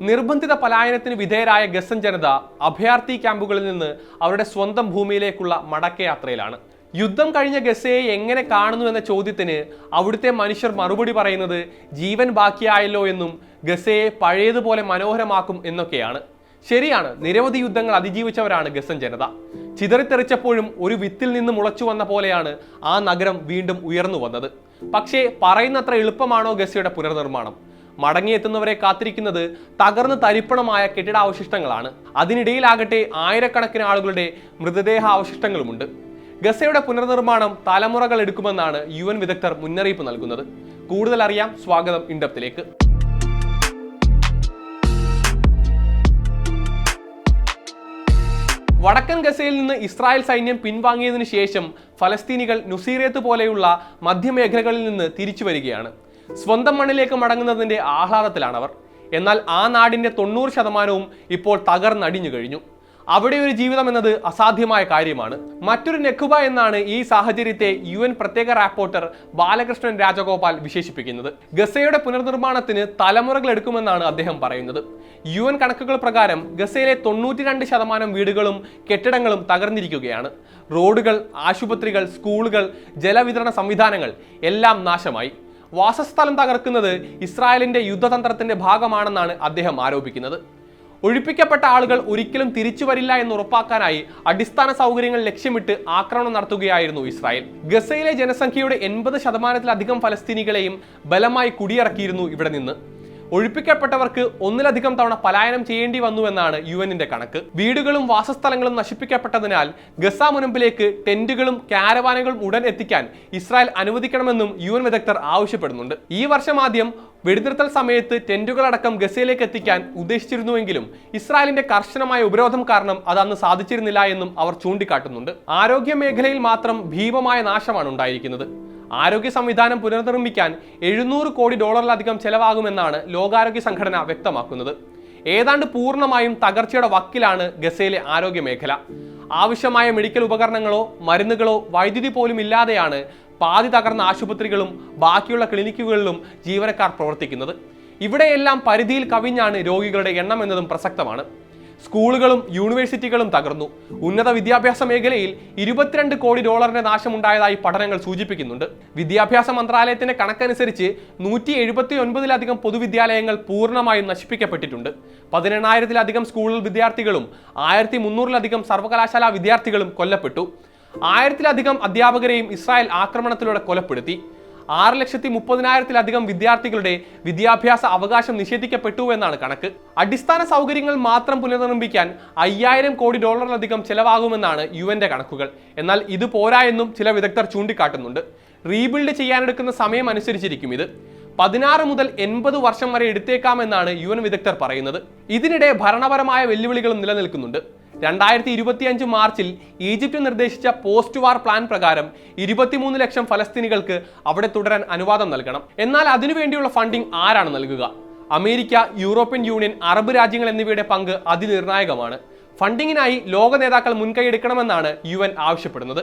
നിർബന്ധിത പലായനത്തിന് വിധേയരായ ഗസൻ ജനത അഭയാർത്ഥി ക്യാമ്പുകളിൽ നിന്ന് അവരുടെ സ്വന്തം ഭൂമിയിലേക്കുള്ള മടക്കയാത്രയിലാണ് യുദ്ധം കഴിഞ്ഞ ഗസയെ എങ്ങനെ കാണുന്നു എന്ന ചോദ്യത്തിന് അവിടുത്തെ മനുഷ്യർ മറുപടി പറയുന്നത് ജീവൻ ബാക്കിയായല്ലോ എന്നും ഗസയെ പഴയതുപോലെ മനോഹരമാക്കും എന്നൊക്കെയാണ്. ശരിയാണ് നിരവധി യുദ്ധങ്ങൾ അതിജീവിച്ചവരാണ് ഗസൻ ജനത. ചിതറിത്തെറിച്ചപ്പോഴും ഒരു വിത്തിൽ നിന്ന് മുളച്ചു വന്ന പോലെയാണ് ആ നഗരം വീണ്ടും ഉയർന്നു വന്നത്. പക്ഷേ പറയുന്നത്ര എളുപ്പമാണോ ഗസയുടെ പുനർനിർമ്മാണം? മടങ്ങിയെത്തുന്നവരെ കാത്തിരിക്കുന്നത് തകർന്ന് തരിപ്പണമായ കെട്ടിടാവശിഷ്ടങ്ങളാണ്. അതിനിടയിലാകട്ടെ ആയിരക്കണക്കിന് ആളുകളുടെ മൃതദേഹ അവശിഷ്ടങ്ങളുമുണ്ട് ഗസയുടെ പുനർനിർമ്മാണം തലമുറകൾ എടുക്കുമെന്നാണ് യു എൻ വിദഗ്ധർ മുന്നറിയിപ്പ് നൽകുന്നത്. കൂടുതൽ അറിയാം സ്വാഗതം ഇൻഡപ്തിലേക്ക്. വടക്കൻ ഗസയിൽ നിന്ന് ഇസ്രായേൽ സൈന്യം പിൻവാങ്ങിയതിനു ശേഷം ഫലസ്തീനികൾ നുസീറിയത്ത് പോലെയുള്ള മധ്യമേഖലകളിൽ നിന്ന് തിരിച്ചു വരികയാണ് സ്വന്തം മണ്ണിലേക്ക് മടങ്ങുന്നതിന്റെ ആഹ്ലാദത്തിലാണവർ. എന്നാൽ ആ നാടിന്റെ തൊണ്ണൂറ് ശതമാനവും ഇപ്പോൾ തകർന്നടിഞ്ഞു കഴിഞ്ഞു. അവിടെ ഒരു ജീവിതം എന്നത് അസാധ്യമായ കാര്യമാണ്. മറ്റൊരു നെക്കുബ എന്നാണ് ഈ സാഹചര്യത്തെ യു എൻ പ്രത്യേക റാപ്പോർട്ടർ ബാലകൃഷ്ണൻ രാജഗോപാൽ വിശേഷിപ്പിക്കുന്നത്. ഗസയുടെ പുനർനിർമ്മാണത്തിന് തലമുറകൾ എടുക്കുമെന്നാണ് അദ്ദേഹം പറയുന്നത്. യു എൻ കണക്കുകൾ പ്രകാരം ഗസയിലെ തൊണ്ണൂറ്റി രണ്ട് ശതമാനം വീടുകളും കെട്ടിടങ്ങളും തകർന്നിരിക്കുകയാണ്. റോഡുകൾ ആശുപത്രികൾ സ്കൂളുകൾ ജലവിതരണ സംവിധാനങ്ങൾ എല്ലാം നാശമായി. വാസസ്ഥലം തകർക്കുന്നത് ഇസ്രായേലിന്റെ യുദ്ധതന്ത്രത്തിന്റെ ഭാഗമാണെന്നാണ് അദ്ദേഹം ആരോപിക്കുന്നത്. ഒഴിപ്പിക്കപ്പെട്ട ആളുകൾ ഒരിക്കലും തിരിച്ചു വരില്ല എന്ന് ഉറപ്പാക്കാനായി അടിസ്ഥാന സൗകര്യങ്ങൾ ലക്ഷ്യമിട്ട് ആക്രമണം നടത്തുകയായിരുന്നു ഇസ്രായേൽ. ഗസയിലെ ജനസംഖ്യയുടെ എൺപത് ശതമാനത്തിലധികം ഫലസ്തീനികളെയും ബലമായി കുടിയിറക്കിയിരുന്നു ഇവിടെ നിന്ന്. ഒഴിപ്പിക്കപ്പെട്ടവർക്ക് ഒന്നിലധികം തവണ പലായനം ചെയ്യേണ്ടി വന്നുവെന്നാണ് യു എന്നിന്റെ കണക്ക്. വീടുകളും വാസസ്ഥലങ്ങളും നശിപ്പിക്കപ്പെട്ടതിനാൽ ഗസ മുനമ്പിലേക്ക് ടെന്റുകളും കാരവാനുകളും ഉടൻ എത്തിക്കാൻ ഇസ്രായേൽ അനുവദിക്കണമെന്നും യു എൻ വിദഗ്ധർ ആവശ്യപ്പെടുന്നുണ്ട്. ഈ വർഷം ആദ്യം വെടിനിർത്തൽ സമയത്ത് ടെന്റുകളടക്കം ഗസയിലേക്ക് എത്തിക്കാൻ ഉദ്ദേശിച്ചിരുന്നുവെങ്കിലും ഇസ്രായേലിന്റെ കർശനമായ ഉപരോധം കാരണം അത് അന്ന് സാധിച്ചിരുന്നില്ല എന്നും അവർ ചൂണ്ടിക്കാട്ടുന്നുണ്ട്. ആരോഗ്യ മേഖലയിൽ മാത്രം ഭീമമായ നാശമാണ് ഉണ്ടായിരിക്കുന്നത്. ആരോഗ്യ സംവിധാനം പുനർനിർമ്മിക്കാൻ എഴുന്നൂറ് കോടി ഡോളറിലധികം ചെലവാകുമെന്നാണ് ലോകാരോഗ്യ സംഘടന വ്യക്തമാക്കുന്നത്. ഏതാണ്ട് പൂർണമായും തകർച്ചയുടെ വക്കിലാണ് ഗസയിലെ ആരോഗ്യ മേഖല. ആവശ്യമായ മെഡിക്കൽ ഉപകരണങ്ങളോ മരുന്നുകളോ വൈദ്യുതി പോലും ഇല്ലാതെയാണ് പാതി തകർന്ന ആശുപത്രികളും ബാക്കിയുള്ള ക്ലിനിക്കുകളിലും ജീവനക്കാർ പ്രവർത്തിക്കുന്നത്. ഇവിടെയെല്ലാം പരിധിയിൽ കവിഞ്ഞാണ് രോഗികളുടെ എണ്ണം എന്നതും പ്രസക്തമാണ്. സ്കൂളുകളും യൂണിവേഴ്സിറ്റികളും തകർന്നു. ഉന്നത വിദ്യാഭ്യാസ മേഖലയിൽ ഇരുപത്തിരണ്ട് കോടി ഡോളറിന്റെ നാശമുണ്ടായതായി പഠനങ്ങൾ സൂചിപ്പിക്കുന്നുണ്ട്. വിദ്യാഭ്യാസ മന്ത്രാലയത്തിന്റെ കണക്കനുസരിച്ച് നൂറ്റി എഴുപത്തി ഒൻപതിലധികം പൊതുവിദ്യാലയങ്ങൾ പൂർണമായും നശിപ്പിക്കപ്പെട്ടിട്ടുണ്ട്. പതിനെണ്ണായിരത്തിലധികം സ്കൂൾ വിദ്യാർത്ഥികളും ആയിരത്തി മുന്നൂറിലധികം സർവകലാശാല വിദ്യാർത്ഥികളും കൊല്ലപ്പെട്ടു. ആയിരത്തിലധികം അധ്യാപകരെയും ഇസ്രായേൽ ആക്രമണത്തിലൂടെ കൊലപ്പെടുത്തി. ആറ് ലക്ഷത്തി മുപ്പതിനായിരത്തിലധികം വിദ്യാർത്ഥികളുടെ വിദ്യാഭ്യാസ അവകാശം നിഷേധിക്കപ്പെട്ടു എന്നാണ് കണക്ക്. അടിസ്ഥാന സൗകര്യങ്ങൾ മാത്രം പുനർനിർമ്മിക്കാൻ അയ്യായിരം കോടി ഡോളറിലധികം ചെലവാകുമെന്നാണ് യു എന്റെ കണക്കുകൾ. എന്നാൽ ഇത് പോരാ എന്നും ചില വിദഗ്ധർ ചൂണ്ടിക്കാട്ടുന്നുണ്ട്. റീബിൽഡ് ചെയ്യാനെടുക്കുന്ന സമയം അനുസരിച്ചിരിക്കും ഇത്. പതിനാറ് മുതൽ എൺപത് വർഷം വരെ എടുത്തേക്കാമെന്നാണ് യു എൻ വിദഗ്ധർ പറയുന്നത്. ഇതിനിടെ ഭരണപരമായ വെല്ലുവിളികളും നിലനിൽക്കുന്നുണ്ട്. രണ്ടായിരത്തി ഇരുപത്തിയഞ്ച് മാർച്ചിൽ ഈജിപ്ത് നിർദ്ദേശിച്ച പോസ്റ്റ് വാർ പ്ലാൻ പ്രകാരം ഇരുപത്തിമൂന്ന് ലക്ഷം ഫലസ്തീനികൾക്ക് അവിടെ തുടരാൻ അനുവാദം നൽകണം. എന്നാൽ അതിനുവേണ്ടിയുള്ള ഫണ്ടിംഗ് ആരാണ് നൽകുക? അമേരിക്ക യൂറോപ്യൻ യൂണിയൻ അറബ് രാജ്യങ്ങൾ എന്നിവയുടെ പങ്ക് അതിനിർണായകമാണ്. ഫണ്ടിങ്ങിനായി ലോക നേതാക്കൾ മുൻകൈ എടുക്കണമെന്നാണ് യു ആവശ്യപ്പെടുന്നത്.